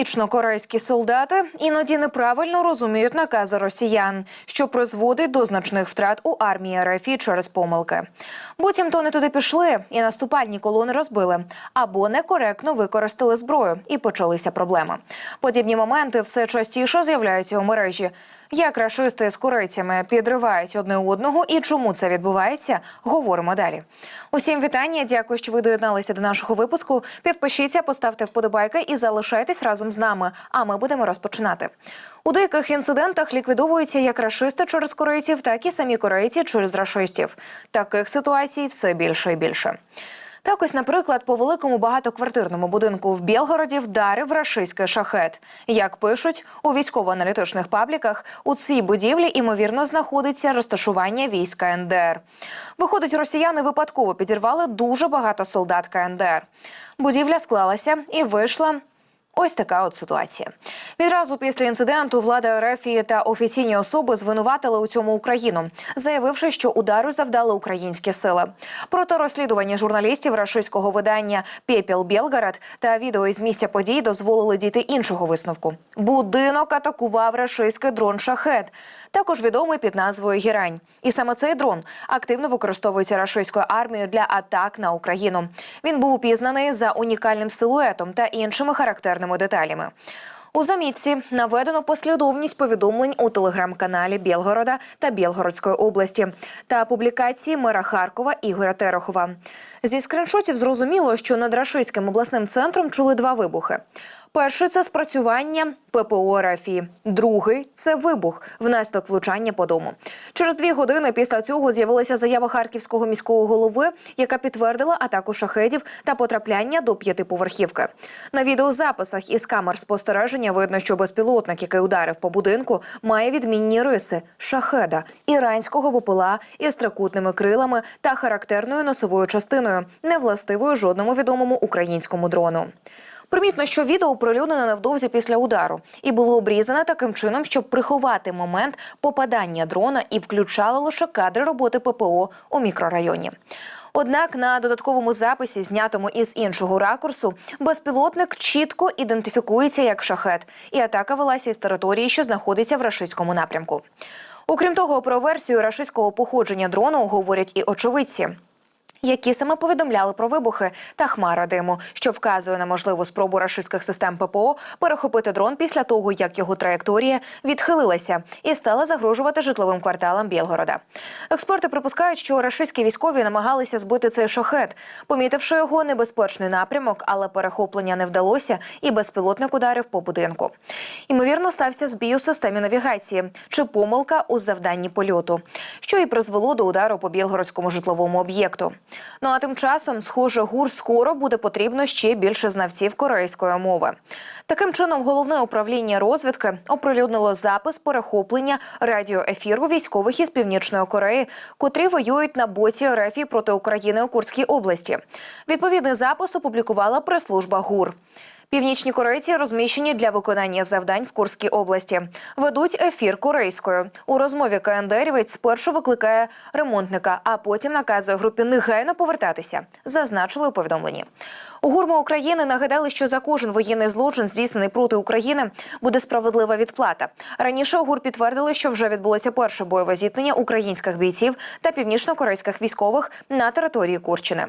Північно-корейські солдати іноді неправильно розуміють накази росіян, що призводить до значних втрат у армії РФ через помилки. Буцімто не туди пішли і наступальні колони розбили або некоректно використали зброю, і почалися проблеми. Подібні моменти все частіше з'являються у мережі. Як рашисти з корейцями підривають одне одного і чому це відбувається, говоримо далі. Усім вітання. Дякую, що ви доєдналися до нашого випуску. Підпишіться, поставте вподобайки і залишайтесь разом з нами. А ми будемо розпочинати. У деяких інцидентах ліквідовуються як рашисти через корейців, так і самі корейці через рашистів. Таких ситуацій все більше і більше. Так ось, наприклад, по великому багатоквартирному будинку в Білгороді вдарив рашистський шахет. Як пишуть у військово-аналітичних пабліках, у цій будівлі імовірно знаходиться розташування війська НДР. Виходить, росіяни випадково підірвали дуже багато солдат КНДР. Будівля склалася і вийшла Ось така от ситуація. Відразу після інциденту влада рефії та офіційні особи звинуватили у цьому Україну, заявивши, що удару завдали українські сили. Проте розслідування журналістів рашистського видання Пепіл Білгарад та відео із місця подій дозволили дійти іншого висновку. Будинок атакував рашистський дрон Шахет, також відомий під назвою Гірань. І саме цей дрон активно використовується рашистською армією для атак на Україну. Він був упізнаний за унікальним силуетом та іншими характерними деталями. У замітці наведено послідовність повідомлень у телеграм-каналі Білгорода та Білгородської області та публікації мера Харкова Ігоря Терехова. Зі скріншотів зрозуміло, що над Рашистським обласним центром чули два вибухи. Перший це спрацювання ППО РФІ. Другий це вибух внаслідок влучання по дому. Через дві години після цього з'явилася заява харківського міського голови, яка підтвердила атаку шахедів та потрапляння до п'ятиповерхівки. На відеозаписах із камер спостереження видно, що безпілотник, який ударив по будинку, має відмінні риси шахеда іранського попила із трикутними крилами та характерною носовою частиною, не властивою жодному відомому українському дрону. Примітно, що відео оприлюднене невдовзі після удару і було обрізане таким чином, щоб приховати момент попадання дрона і включало лише кадри роботи ППО у мікрорайоні. Однак на додатковому записі, знятому із іншого ракурсу, безпілотник чітко ідентифікується як шахет, і атака велася із території, що знаходиться в рашистському напрямку. Окрім того, про версію рашистського походження дрону говорять і очевидці які саме повідомляли про вибухи та хмара диму, що вказує на можливу спробу рашистських систем ППО перехопити дрон після того, як його траєкторія відхилилася і стала загрожувати житловим кварталам Білгорода. Експерти припускають, що рашистські військові намагалися збити цей шахет, помітивши його небезпечний напрямок, але перехоплення не вдалося, і безпілотник ударив по будинку. Ймовірно, стався збій у системі навігації чи помилка у завданні польоту, що і призвело до удару по білгородському житловому об'єкту. Ну а тим часом, схоже, гур скоро буде потрібно ще більше знавців корейської мови. Таким чином, головне управління розвідки оприлюднило запис перехоплення радіоефіру військових із північної Кореї, котрі воюють на боці РФ проти України у Курській області. Відповідний запис опублікувала прес-служба ГУР. Північні корейці розміщені для виконання завдань в Курській області. Ведуть ефір корейською. У розмові КНДРівець спершу викликає ремонтника, а потім наказує групі негайно повертатися. Зазначили у повідомленні. У гурму України нагадали, що за кожен воєнний злочин, здійснений проти України, буде справедлива відплата. Раніше ГУР підтвердили, що вже відбулося перше бойове зіткнення українських бійців та північно-корейських військових на території Курщини.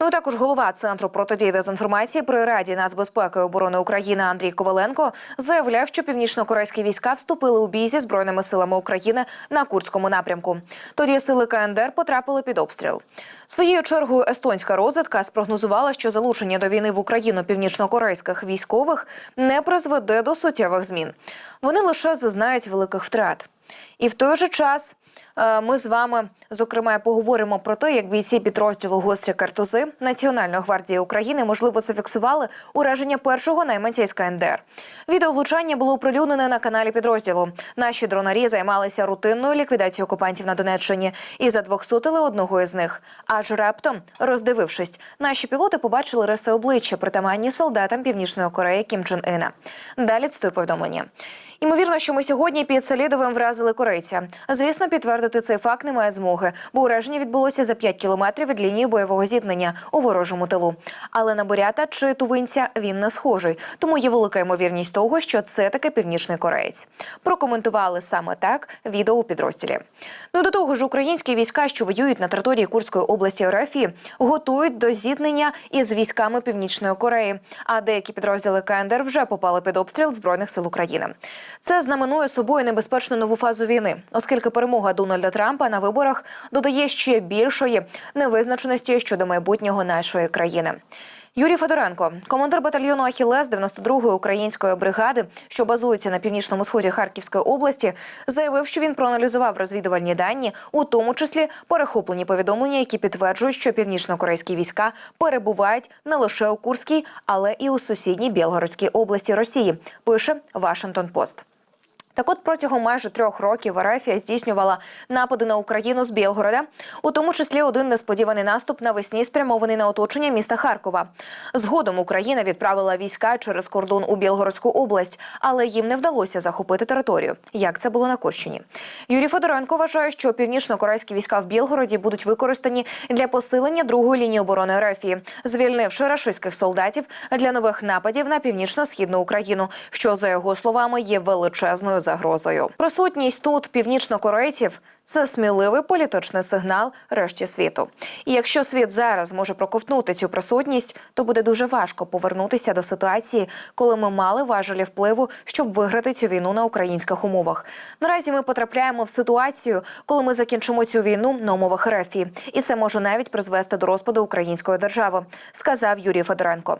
Ну також голова центру протидії дезінформації при раді нацбезпеки і оборони України Андрій Коваленко заявляв, що північно-корейські війська вступили у бій зі збройними силами України на Курському напрямку. Тоді сили КНДР потрапили під обстріл. Своєю чергою естонська розвідка спрогнозувала, що залучення до війни в Україну північно-корейських військових не призведе до суттєвих змін. Вони лише зазнають великих втрат. І в той же час ми з вами зокрема поговоримо про те, як бійці підрозділу гострі картузи Національної гвардії України можливо зафіксували ураження першого найманця із КНДР. Відео влучання було оприлюднене на каналі підрозділу. Наші дронарі займалися рутинною ліквідацією окупантів на Донеччині і задвохсотили одного із них. Аж раптом, роздивившись, наші пілоти побачили риси обличчя притаманні солдатам Північної Кореї Кім Чен Іна. Далі цитую повідомлення. Ймовірно, що ми сьогодні під Селідовим вразили корейця. Звісно, підтвердити цей факт немає змоги, бо ураження відбулося за 5 кілометрів від лінії бойового зіткнення у ворожому тилу. Але на бурята чи тувинця він не схожий, тому є велика ймовірність того, що це таки північний кореєць. Прокоментували саме так відео у підрозділі. Ну до того ж, українські війська, що воюють на території Курської області РФ, готують до зіткнення із військами Північної Кореї. А деякі підрозділи КНДР вже попали під обстріл збройних сил України. Це знаменує собою небезпечну нову фазу війни, оскільки перемога Дональда Трампа на виборах додає ще більшої невизначеності щодо майбутнього нашої країни. Юрій Федоренко, командир батальйону Ахілес 92-ї української бригади, що базується на північному сході Харківської області, заявив, що він проаналізував розвідувальні дані, у тому числі перехоплені повідомлення, які підтверджують, що північно-корейські війська перебувають не лише у Курській, але і у сусідній Білгородській області Росії. Пише Вашингтон Пост. Так от протягом майже трьох років Ерефія здійснювала напади на Україну з Білгорода, у тому числі один несподіваний наступ навесні спрямований на оточення міста Харкова. Згодом Україна відправила війська через кордон у Білгородську область, але їм не вдалося захопити територію. Як це було на Курщині? Юрій Федоренко вважає, що північно-корейські війська в Білгороді будуть використані для посилення другої лінії оборони Ерефії, звільнивши рашистських солдатів для нових нападів на північно-східну Україну, що за його словами є величезною загрозою. Присутність тут північнокорейців це сміливий політичний сигнал решті світу. І якщо світ зараз може проковтнути цю присутність, то буде дуже важко повернутися до ситуації, коли ми мали важелі впливу, щоб виграти цю війну на українських умовах. Наразі ми потрапляємо в ситуацію, коли ми закінчимо цю війну на умовах РФІ. і це може навіть призвести до розпаду української держави, сказав Юрій Федоренко.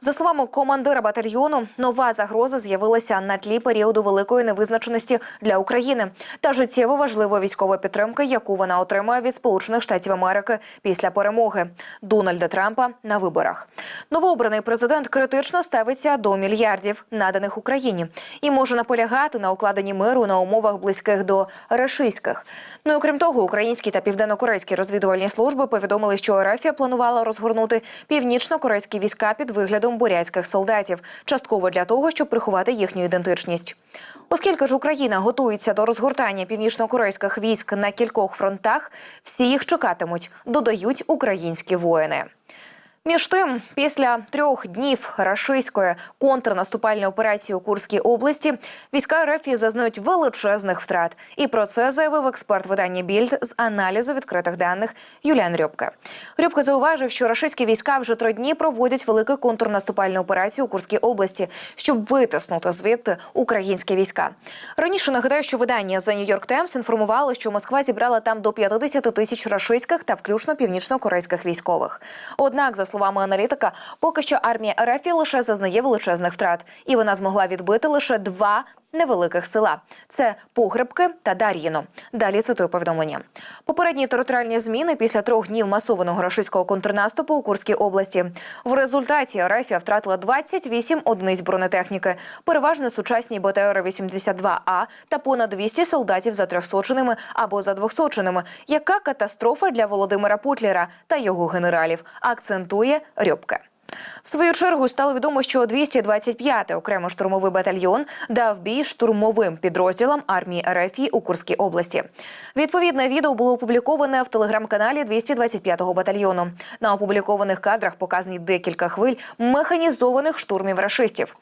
За словами командира батальйону, нова загроза з'явилася на тлі періоду великої невизначеності для України та життєво важливої військової підтримки, яку вона отримує від Сполучених Штатів Америки після перемоги Дональда Трампа на виборах. Новообраний президент критично ставиться до мільярдів, наданих Україні, і може наполягати на укладенні миру на умовах близьких до рашистських. Ну і окрім того, українські та південнокорейські розвідувальні служби повідомили, що Ерефія планувала розгорнути північно-корейські війська під виглядом бурятських солдатів, частково для того, щоб приховати їхню ідентичність. Оскільки ж Україна готується до розгортання північно-корейських військ на кількох фронтах, всі їх чекатимуть, додають українські воїни. Між тим, після трьох днів рашистської контрнаступальної операції у Курській області війська РФ зазнають величезних втрат. І про це заявив експерт видання Більд з аналізу відкритих даних Юліан Рьобке. Рьобке зауважив, що рашистські війська вже три дні проводять велику контрнаступальну операцію у Курській області, щоб витиснути звідти українські війська. Раніше нагадаю, що видання The New York Times інформувало, що Москва зібрала там до 50 тисяч рашистських та включно північно-корейських військових. Однак, за словами аналітика, поки що армія РФ лише зазнає величезних втрат, і вона змогла відбити лише два невеликих села: це Погребки та Дар'їно. Далі цитую повідомлення. Попередні територіальні зміни після трьох днів масованого рашистського контрнаступу у Курській області. В результаті РФ втратила 28 одиниць бронетехніки, переважно сучасні БТР 82 а та понад 200 солдатів за трьохсоченими або за двохсоченими. Яка катастрофа для Володимира Путлера та його генералів? Акцентує Рьобке. В свою чергу стало відомо, що 225-й окремо штурмовий батальйон дав бій штурмовим підрозділам армії РФІ у Курській області. Відповідне відео було опубліковане в телеграм-каналі 225-го батальйону. На опублікованих кадрах показані декілька хвиль механізованих штурмів рашистів.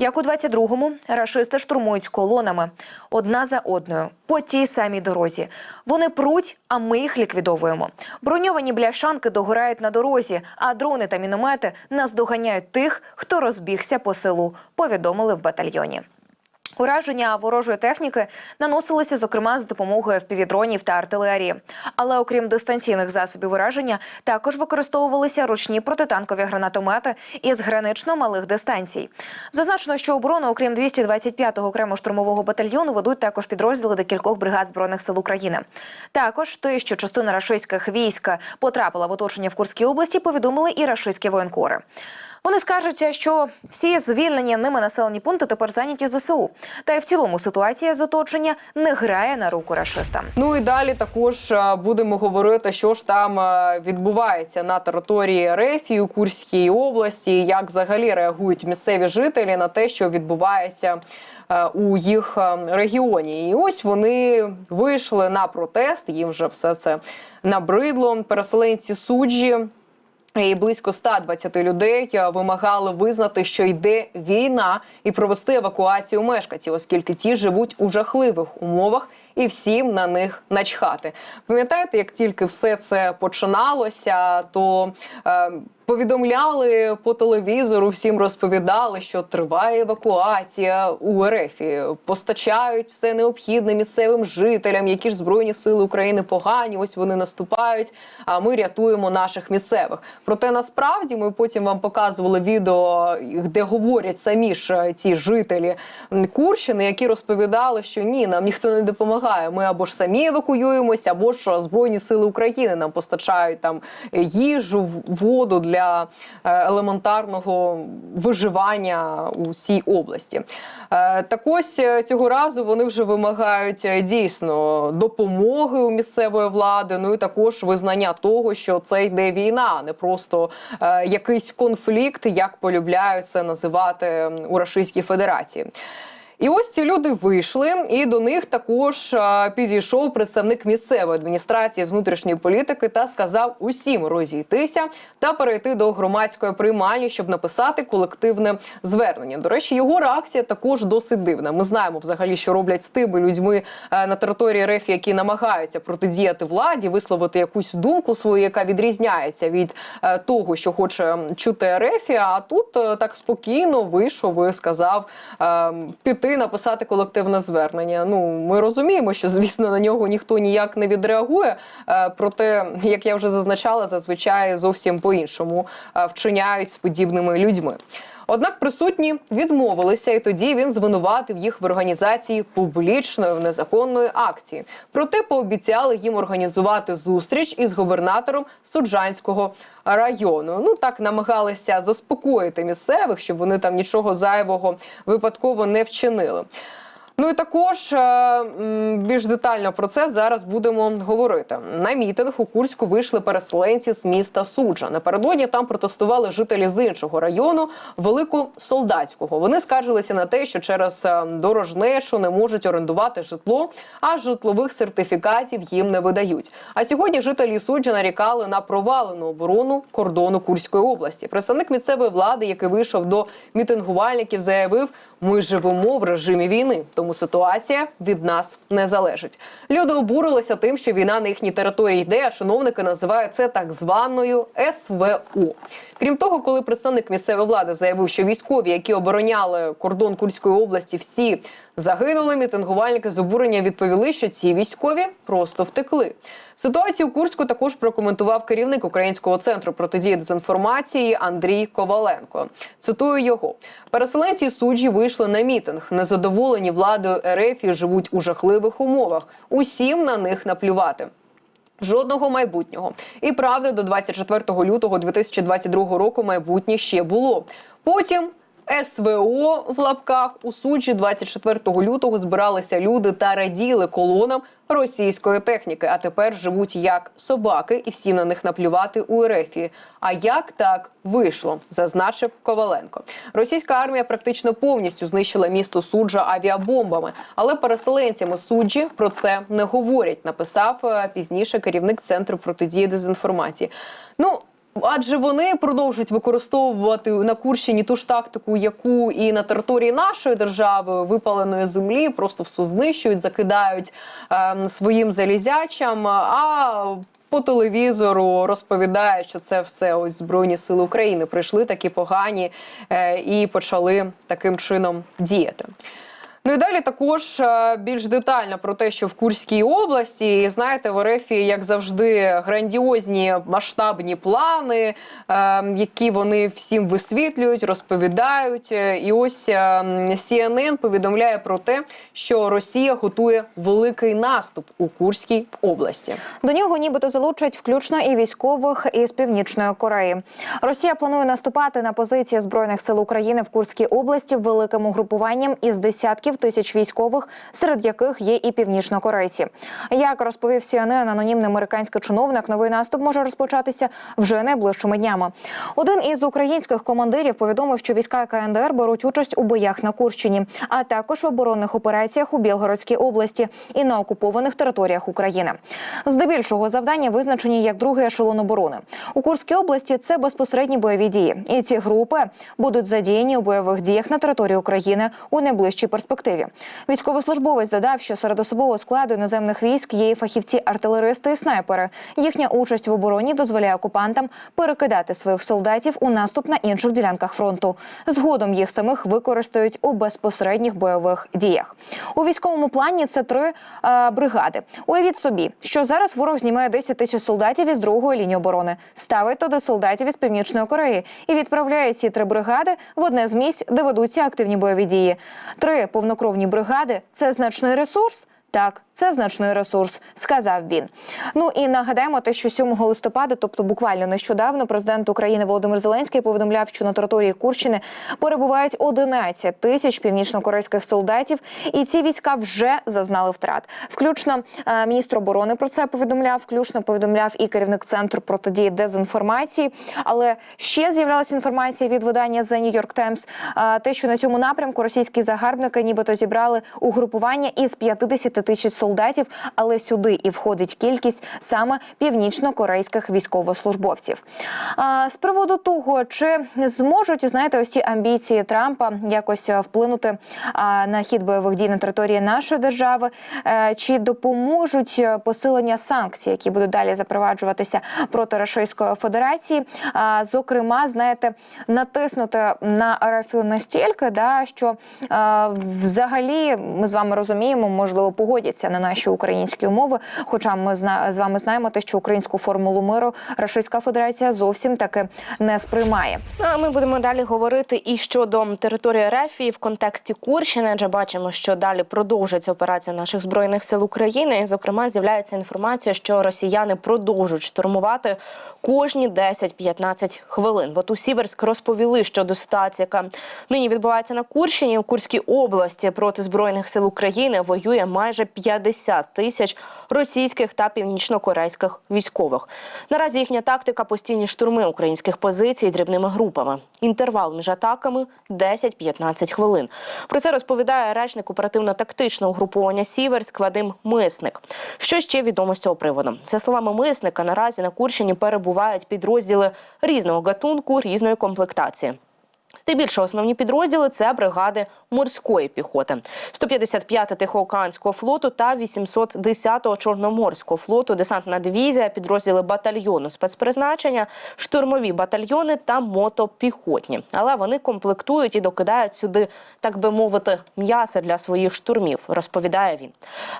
Як у 22-му, рашисти штурмують колонами одна за одною по тій самій дорозі. Вони пруть, а ми їх ліквідовуємо. Броньовані бляшанки догорають на дорозі, а дрони та міномети наздоганяють тих, хто розбігся по селу. Повідомили в батальйоні. Ураження ворожої техніки наносилося, зокрема, з допомогою впівдронів та артилерії. Але окрім дистанційних засобів ураження, також використовувалися ручні протитанкові гранатомети із гранично малих дистанцій. Зазначено, що оборону, окрім 225-го окремо штурмового батальйону, ведуть також підрозділи декількох бригад збройних сил України. Також те, що частина рашистських військ потрапила в оточення в Курській області, повідомили і рашистські воєнкори. Вони скаржаться, що всі звільнені ними населені пункти тепер зайняті ЗСУ. Та й в цілому ситуація з оточення не грає на руку рашистам. Ну і далі також е, будемо говорити, що ж там е, відбувається на території РФ і у Курській області, як взагалі реагують місцеві жителі на те, що відбувається е, у їх регіоні. І ось вони вийшли на протест. Їм вже все це набридло. Переселенці суджі. І близько 120 людей е, вимагали визнати, що йде війна, і провести евакуацію мешканців, оскільки ті живуть у жахливих умовах. І всім на них начхати. Пам'ятаєте, як тільки все це починалося, то е, повідомляли по телевізору, всім розповідали, що триває евакуація у РФ, постачають все необхідне місцевим жителям, які ж збройні сили України погані. Ось вони наступають. А ми рятуємо наших місцевих. Проте насправді ми потім вам показували відео, де говорять самі ж е, ті жителі Курщини, які розповідали, що ні, нам ніхто не допомагає. Ми або ж самі евакуюємося, або ж е, збройні сили України нам постачають там їжу, в- воду для е, елементарного виживання у цій області. Е, Так ось е, цього разу вони вже вимагають дійсно допомоги у місцевої влади. Ну і також визнання того, що це йде війна, а не просто якийсь конфлікт, як полюбляють це називати у Російській Федерації. І ось ці люди вийшли, і до них також підійшов представник місцевої адміністрації внутрішньої політики та сказав усім розійтися та перейти до громадської приймальні, щоб написати колективне звернення. До речі, його реакція також досить дивна. Ми знаємо взагалі, що роблять з тими людьми е, на території РФ, які намагаються протидіяти владі, висловити якусь думку свою, яка відрізняється від е, того, що хоче чути РФ. А тут е, так спокійно вийшов і сказав е, піти написати колективне звернення. Ну ми розуміємо, що звісно на нього ніхто ніяк не відреагує. Е, проте, як я вже зазначала, зазвичай зовсім по-іншому е, вчиняють з подібними людьми. Однак присутні відмовилися, і тоді він звинуватив їх в організації публічної незаконної акції. Проте пообіцяли їм організувати зустріч із губернатором Суджанського району. Ну так намагалися заспокоїти місцевих, щоб вони там нічого зайвого випадково не вчинили. Ну і також е, більш детально про це зараз будемо говорити. На мітинг у Курську вийшли переселенці з міста Суджа. Напередодні там протестували жителі з іншого району Великосолдатського. Вони скаржилися на те, що через е, дорожнечу не можуть орендувати житло, а житлових сертифікатів їм не видають. А сьогодні жителі Суджа нарікали на провалену оборону кордону Курської області. Представник місцевої влади, який вийшов до мітингувальників, заявив. Ми живемо в режимі війни, тому ситуація від нас не залежить. Люди обурилися тим, що війна на їхній території йде, а чиновники називають це так званою СВО. Крім того, коли представник місцевої влади заявив, що військові, які обороняли кордон Курської області, всі загинули, мітингувальники з обурення відповіли, що ці військові просто втекли. Ситуацію у Курську також прокоментував керівник Українського центру протидії дезінформації Андрій Коваленко. Цитую його: переселенці суджі вийшли на мітинг. Незадоволені владою РФ і живуть у жахливих умовах. Усім на них наплювати. Жодного майбутнього. І правда, до 24 лютого 2022 року майбутнє ще було. Потім СВО в лапках у суджі 24 лютого збиралися люди та раділи колонам російської техніки. А тепер живуть як собаки, і всі на них наплювати у РФі. А як так вийшло, зазначив Коваленко. Російська армія практично повністю знищила місто суджа авіабомбами, але переселенцями суджі про це не говорять. Написав е, пізніше керівник центру протидії дезінформації. Ну. Адже вони продовжують використовувати на Курщині ту ж тактику, яку і на території нашої держави випаленої землі, просто все знищують, закидають ем, своїм залізячам. А по телевізору розповідають, що це все ось збройні сили України прийшли такі погані е, і почали таким чином діяти. Ну і далі також е, більш детально про те, що в Курській області, знаєте, в РФ, як завжди, грандіозні масштабні плани, е, які вони всім висвітлюють, розповідають. Е, І ось CNN повідомляє про те, що Росія готує великий наступ у Курській області. До нього нібито залучать включно і військових із північної Кореї. Росія планує наступати на позиції збройних сил України в Курській області великим угрупуванням із десятків тисяч військових, серед яких є і північнокорейці. Як розповів CNN анонімний американський чиновник, новий наступ може розпочатися вже найближчими днями. Один із українських командирів повідомив, що війська КНДР беруть участь у боях на Курщині, а також в оборонних операціях у Білгородській області і на окупованих територіях України. Здебільшого завдання визначені як другий ешелон оборони. У Курській області це безпосередні бойові дії, і ці групи будуть задіяні у бойових діях на території України у найближчій перспективі. Військовослужбовець додав, що серед особового складу іноземних військ є і фахівці-артилеристи і снайпери. Їхня участь в обороні дозволяє окупантам перекидати своїх солдатів у наступ на інших ділянках фронту. Згодом їх самих використають у безпосередніх бойових діях. У військовому плані це три е, бригади. Уявіть собі, що зараз ворог знімає 10 тисяч солдатів із другої лінії оборони, ставить туди солдатів із північної Кореї і відправляє ці три бригади в одне з місць, де ведуться активні бойові дії. Три повнокровні бригади це значний ресурс. Так, це значний ресурс, сказав він. Ну і нагадаємо те, що 7 листопада, тобто буквально нещодавно, президент України Володимир Зеленський повідомляв, що на території Курщини перебувають 11 тисяч північнокорейських солдатів, і ці війська вже зазнали втрат. Включно е, міністр оборони про це повідомляв. Включно повідомляв і керівник центру протидії дезінформації. Але ще з'являлася інформація від видання The New York Times, е, те, що на цьому напрямку російські загарбники нібито зібрали угрупування із 50 тисяч солдатів, але сюди і входить кількість саме північно-корейських військовослужбовців. А, з приводу того, чи зможуть знаєте, ось ці амбіції Трампа якось е, вплинути на хід бойових дій на території нашої держави, е, чи допоможуть е, посилення санкцій, які будуть далі запроваджуватися проти Російської Федерації, а, зокрема, знаєте, натиснути на РФ настільки, да що взагалі ми з вами розуміємо, можливо, погодяться на наші українські умови. Хоча ми з вами знаємо те, що українську формулу миру Російська Федерація зовсім таки не сприймає. Ну, а ми будемо далі говорити і щодо території Рефії в контексті Курщини, адже бачимо, що далі продовжується операція наших збройних сил України. І, зокрема, з'являється інформація, що росіяни продовжують штурмувати кожні 10-15 хвилин. От у Сіверськ розповіли щодо ситуації, яка нині відбувається на Курщині у Курській області проти збройних сил України воює майже 50 тисяч російських та північнокорейських військових. Наразі їхня тактика постійні штурми українських позицій дрібними групами. Інтервал між атаками 10-15 хвилин. Про це розповідає речник оперативно-тактичного угруповання Сіверськ Вадим Мисник. Що ще відомо з цього приводу? За словами мисника, наразі на Курщині перебувають підрозділи різного гатунку, різної комплектації. Здебільшого основні підрозділи це бригади морської піхоти, 155 Тихоокеанського флоту та 810-го Чорноморського флоту, десантна дивізія, підрозділи батальйону спецпризначення, штурмові батальйони та мотопіхотні. Але вони комплектують і докидають сюди, так би мовити, м'ясо для своїх штурмів, розповідає він.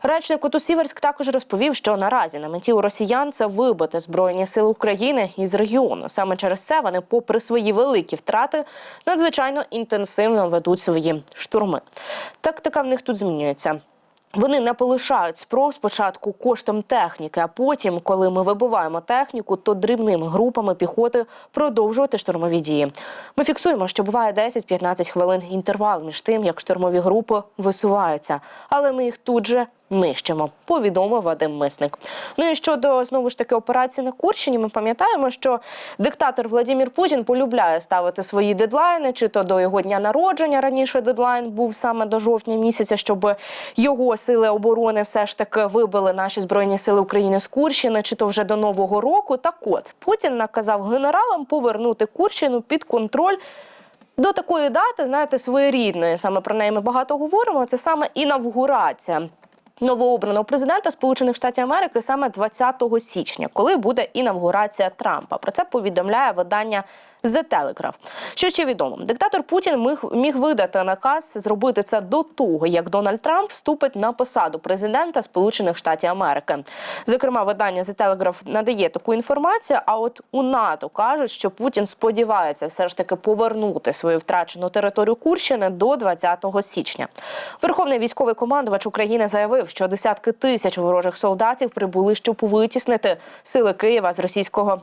Речник Отусіверськ також розповів, що наразі на меті у росіян це вибити збройні сили України із регіону. Саме через це вони, попри свої великі втрати, надзвичайно інтенсивно ведуть свої штурми. Тактика в них тут змінюється. Вони не полишають спроб спочатку коштом техніки, а потім, коли ми вибиваємо техніку, то дрібними групами піхоти продовжувати штурмові дії. Ми фіксуємо, що буває 10-15 хвилин інтервал між тим, як штурмові групи висуваються, але ми їх тут же нищимо, повідомив Вадим Мисник. Ну і щодо знову ж таки операції на Курщині, ми пам'ятаємо, що диктатор Владимир Путін полюбляє ставити свої дедлайни, чи то до його дня народження раніше дедлайн був саме до жовтня місяця, щоб його сили оборони все ж таки вибили наші збройні сили України з Курщини, чи то вже до нового року. Так от Путін наказав генералам повернути Курщину під контроль. До такої дати, знаєте, своєрідної, саме про неї ми багато говоримо. Це саме інавгурація новообраного президента Сполучених Штатів Америки саме 20 січня, коли буде інавгурація Трампа. Про це повідомляє видання The Telegraph. Що ще відомо? Диктатор Путін міг, міг видати наказ зробити це до того, як Дональд Трамп вступить на посаду президента Сполучених Штатів Америки. Зокрема, видання The Telegraph надає таку інформацію. А от у НАТО кажуть, що Путін сподівається все ж таки повернути свою втрачену територію Курщини до 20 січня. Верховний військовий командувач України заявив, що десятки тисяч ворожих солдатів прибули, щоб витіснити сили Києва з російського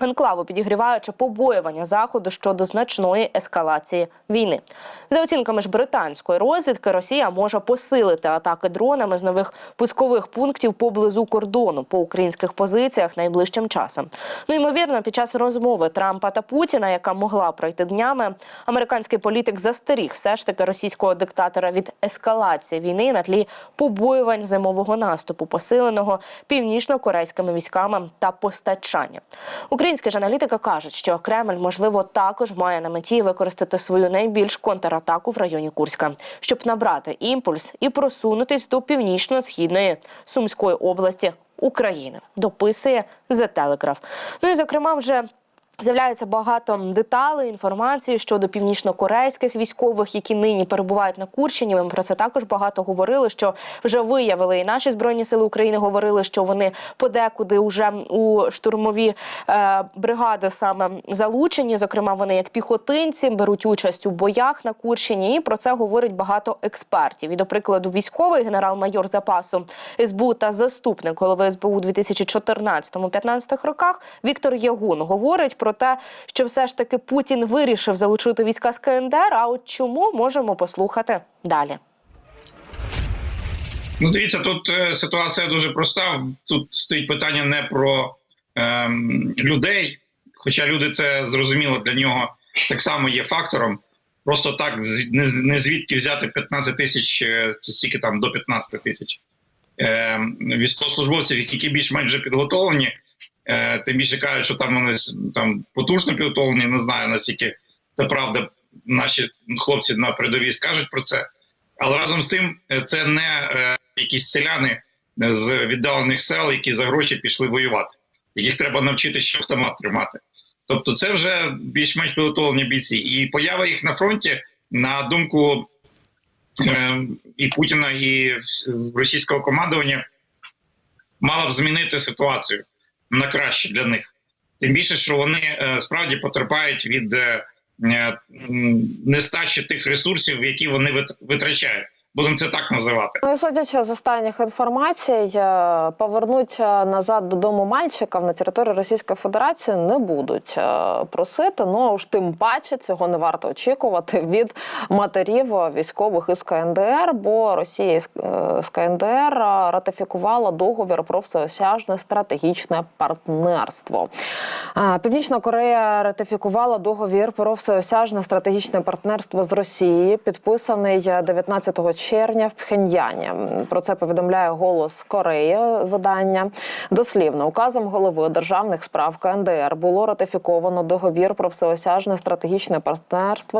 Анклаву підігріваючи побоювання заходу щодо значної ескалації війни. За оцінками ж британської розвідки, Росія може посилити атаки дронами з нових пускових пунктів поблизу кордону по українських позиціях найближчим часом. Ну ймовірно, під час розмови Трампа та Путіна, яка могла пройти днями, американський політик застеріг все ж таки російського диктатора від ескалації війни на тлі побоювань зимового наступу, посиленого північно-корейськими військами та постачання. Українські ж аналітики кажуть, що Кремль можливо також має на меті використати свою найбільш контратаку в районі Курська, щоб набрати імпульс і просунутись до північно-східної Сумської області України. Дописує The Telegraph. Ну і зокрема, вже. З'являється багато деталей, інформації щодо північно-корейських військових, які нині перебувають на Курщині. Ми про це також багато говорили. Що вже виявили, і наші збройні сили України говорили, що вони подекуди вже у штурмові е, бригади саме залучені. Зокрема, вони як піхотинці беруть участь у боях на Курщині. І про це говорить багато експертів. І до прикладу, військовий генерал-майор запасу СБУ та заступник голови СБУ у 2014-15 роках Віктор Ягун говорить про те, що все ж таки Путін вирішив залучити війська з КНДР. А от чому можемо послухати далі? Ну, дивіться, тут е, ситуація дуже проста. Тут стоїть питання не про ем, людей, хоча люди це зрозуміло для нього так само є фактором. Просто так не, звідки взяти 15 тисяч, е, це стільки там до 15 тисяч ем, військовослужбовців, які більш-менш підготовлені. Е, тим більше кажуть, що там вони там потужно підготовлені. Не знаю наскільки це правда. Наші хлопці на передовій скажуть про це. Але разом з тим, е, це не е, якісь селяни з віддалених сел, які за гроші пішли воювати, яких треба навчити ще автомат тримати. Тобто, це вже більш-менш підготовлені бійці. І поява їх на фронті, на думку е, і Путіна, і російського командування, мала б змінити ситуацію на краще для них. Тим більше, що вони е, справді потерпають від е, нестачі тих ресурсів, які вони вит- витрачають. Будемо це так називати. Ну і судячи з останніх інформацій, е, повернуть назад додому мальчиків на територію Російської Федерації не будуть е, просити. Ну ж тим паче цього не варто очікувати від матерів військових із КНДР, бо Росія е, з КНДР ратифікувала договір про всеосяжне стратегічне партнерство. Північна Корея ратифікувала договір про всеосяжне стратегічне партнерство з Росією, підписаний 19 червня в Пхеньяні. Про це повідомляє голос Кореї видання. Дослівно указом голови державних справ КНДР було ратифіковано договір про всеосяжне стратегічне партнерство